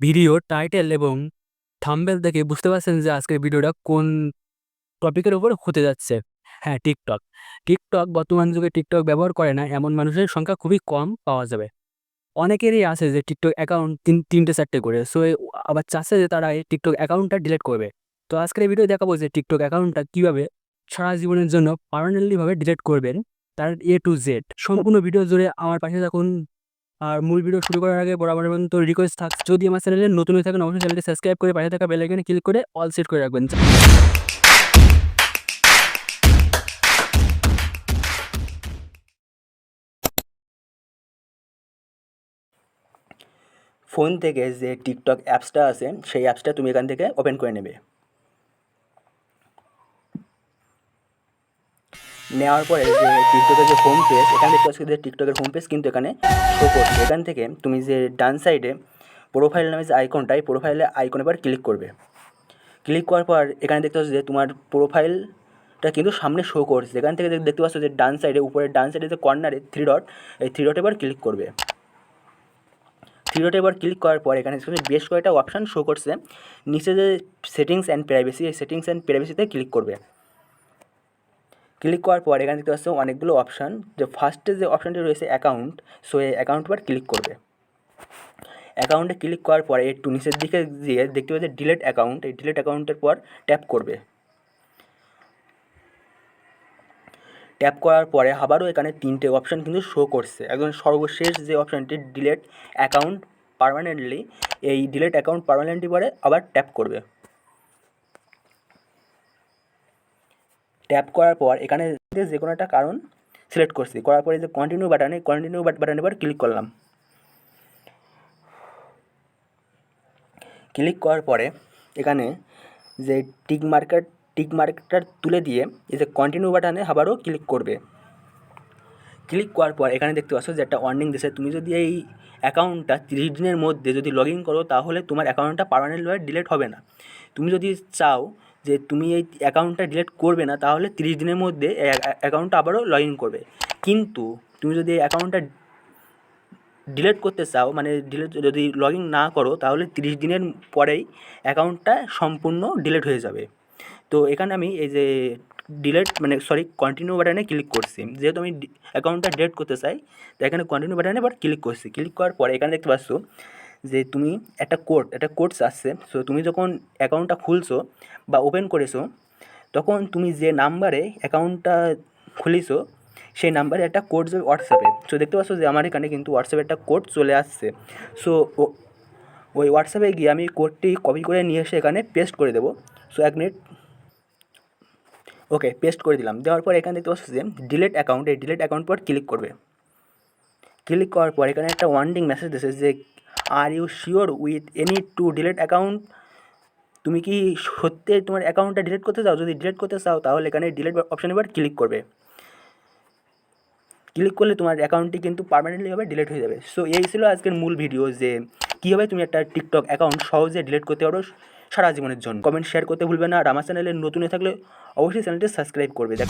Video, title এবং thumbnail দেখে বুঝতে পারছেন যে আজকের ভিডিওটা কোন টপিকের উপর হতে যাচ্ছে। হ্যাঁ টিকটক। টিকটক বর্তমান যুগে টিকটক ব্যবহার করে না, এমন মানুষের সংখ্যা খুবই কম পাওয়া যাবে। অনেকেরই আছে যে টিকটক অ্যাকাউন্ট তিন, তিনটে, চারটে করে সো আবার চাচ্ছে যে তারা এই টিকটক অ্যাকাউন্টটা ডিলিট করবে। তো আজকের এই ভিডিও দেখাবো যে টিকটক অ্যাকাউন্টটা কীভাবে সারা জীবনের জন্য পার্মানেন্টলিভাবে ডিলিট করবেন তার এ টু জেড সম্পূর্ণ ভিডিও জুড়ে আমার পাশে থাকুন আর মূল ভিডিও শুরু করার আগে বরাবর মতো রিকোয়েস্ট থাকছে যদি আমার চ্যানেলে নতুন হয়ে থাকেন, অবশ্যই চ্যানেলটি সাবস্ক্রাইব করে পাশে থাকা বেল আইকনে ক্লিক করে অল সেট করে রাখবেন। ফোন থেকে যে টিকটক অ্যাপসটা আছে, সেই অ্যাপসটা তুমি এখান থেকে ওপেন করে নেবে। নেওয়ার পরে যে টিকটকের যে হোম পেজ এখানে দেখতে পাচ্ছি যে টিকটকের হোম পেজ কিন্তু এখানে শো করছে। এখান থেকে তুমি যে ডান সাইডে প্রোফাইল নামে যে আইকনটা এই প্রোফাইলে আইকন এবার ক্লিক করবে। ক্লিক করার পর এখানে দেখতে পাচ্ছ যে তোমার প্রোফাইলটা কিন্তু সামনে শো করছে। এখান থেকে দেখতে পাচ্ছ যে ডান সাইডে উপরে ডান সাইডে যে কর্নারে থ্রি ডট এই থ্রি ডট এবার ক্লিক করবে। থ্রি ডটে এবার ক্লিক করার পর এখানে বেশ কয়েকটা অপশান শো করছে। নিচে যে সেটিংস অ্যান্ড প্রাইভেসি এই সেটিংস অ্যান্ড প্রাইভেসিতে ক্লিক করবে। ক্লিক করার পর এখানে দেখতে পাচ্ছ অনেকগুলো অপশান। যে ফার্স্টে যে অপশানটি রয়েছে অ্যাকাউন্ট সো এই অ্যাকাউন্ট পর ক্লিক করবে। অ্যাকাউন্টে ক্লিক করার পরে একটু নিচের দিকে গিয়ে দেখতে পাচ্ছি ডিলেট অ্যাকাউন্ট এই ডিলেট অ্যাকাউন্টের পর ট্যাপ করবে। ট্যাপ করার পরে আবারও এখানে তিনটে অপশান কিন্তু শো করছে। একদম সর্বশেষ যে অপশানটি ডিলেট অ্যাকাউন্ট পারমানেন্টলি এই ডিলেট অ্যাকাউন্ট পারমানেন্টলি পরে আবার ট্যাপ করবে। ট্যাপ করার পর এখানে যে কোনো একটা কারণ সিলেক্ট করছি। করার পরে যে কন্টিনিউ বাটনে কন্টিনিউ বাটনে এবার ক্লিক করলাম। ক্লিক করার পরে এখানে যে টিক মার্কার টিক মার্কটা তুলে দিয়ে এই যে কন্টিনিউ বাটনে আবারও ক্লিক করবে। ক্লিক করার পর এখানে দেখতে পাচ্ছ যে একটা ওয়ার্নিং দিচ্ছে তুমি যদি এই অ্যাকাউন্টটা তিরিশ দিনের মধ্যে যদি লগ ইন করো তাহলে তোমার অ্যাকাউন্টটা পারমানেন্টভাবে ডিলিট হবে না। তুমি যদি চাও যে তুমি এই অ্যাকাউন্টটা ডিলিট করবে না, তাহলে তিরিশ দিনের মধ্যে অ্যাকাউন্টটা আবারও লগ ইন করবে। কিন্তু তুমি যদি এই অ্যাকাউন্টটা ডিলিট করতে চাও মানে ডিলিট যদি লগ ইন না করো, তাহলে তিরিশ দিনের পরেই অ্যাকাউন্টটা সম্পূর্ণ ডিলিট হয়ে যাবে। তো এখানে আমি এই যে ডিলেট মানে সরি কন্টিনিউ বাটনে ক্লিক করছি। যেহেতু আমি অ্যাকাউন্টটা ডিলিট করতে চাই, তো এখানে কন্টিনিউ বাটনে এবার ক্লিক করছি। ক্লিক করার পরে এখানে দেখতে পাচ্ছ যে তুমি একটা কোড একটা কোডস আসছে সো তুমি যখন অ্যাকাউন্টটা খুলছো বা ওপেন করেছ, তখন তুমি যে নাম্বারে অ্যাকাউন্টটা খুলিছো, সেই নাম্বারে একটা কোড যাবে হোয়াটসঅ্যাপে সো দেখতে পাচ্ছ যে আমার এখানে কিন্তু হোয়াটসঅ্যাপে একটা কোড চলে আসছে। সো ওই হোয়াটসঅ্যাপে গিয়ে আমি কোডটি কপি করে নিয়ে এসে এখানে পেস্ট করে দেবো। সো এক মিনিট ওকে পেস্ট করে দিলাম। দেওয়ার পর এখানে দেখতে পাচ্ছ যে ডিলেট অ্যাকাউন্ট এই ডিলেট অ্যাকাউন্ট পর ক্লিক করবে। ক্লিক করার পর এখানে একটা ওয়ার্নিং মেসেজ দিয়েছে যে are you sure with any to delete account তুমি কি সত্যি তোমার অ্যাকাউন্টটা ডিলেট করতে চাও? যদি ডিলেট করতে চাও, তাহলে এখানে ডিলিট অপশানে এবার ক্লিক করবে। ক্লিক করলে তোমার অ্যাকাউন্টটি কিন্তু পারমানেন্টলিভাবে ডিলেট হয়ে যাবে। সো এই ছিল আজকের মূল ভিডিও যে কীভাবে তুমি একটা টিকটক অ্যাকাউন্ট সহজে ডিলেট করতে পারো সারা জীবনের জন্য। কমেন্ট শেয়ার করতে ভুলবে না। আর আমার চ্যানেলে নতুন হয়ে থাকলে অবশ্যই চ্যানেলটি সাবস্ক্রাইব করবে। দেখ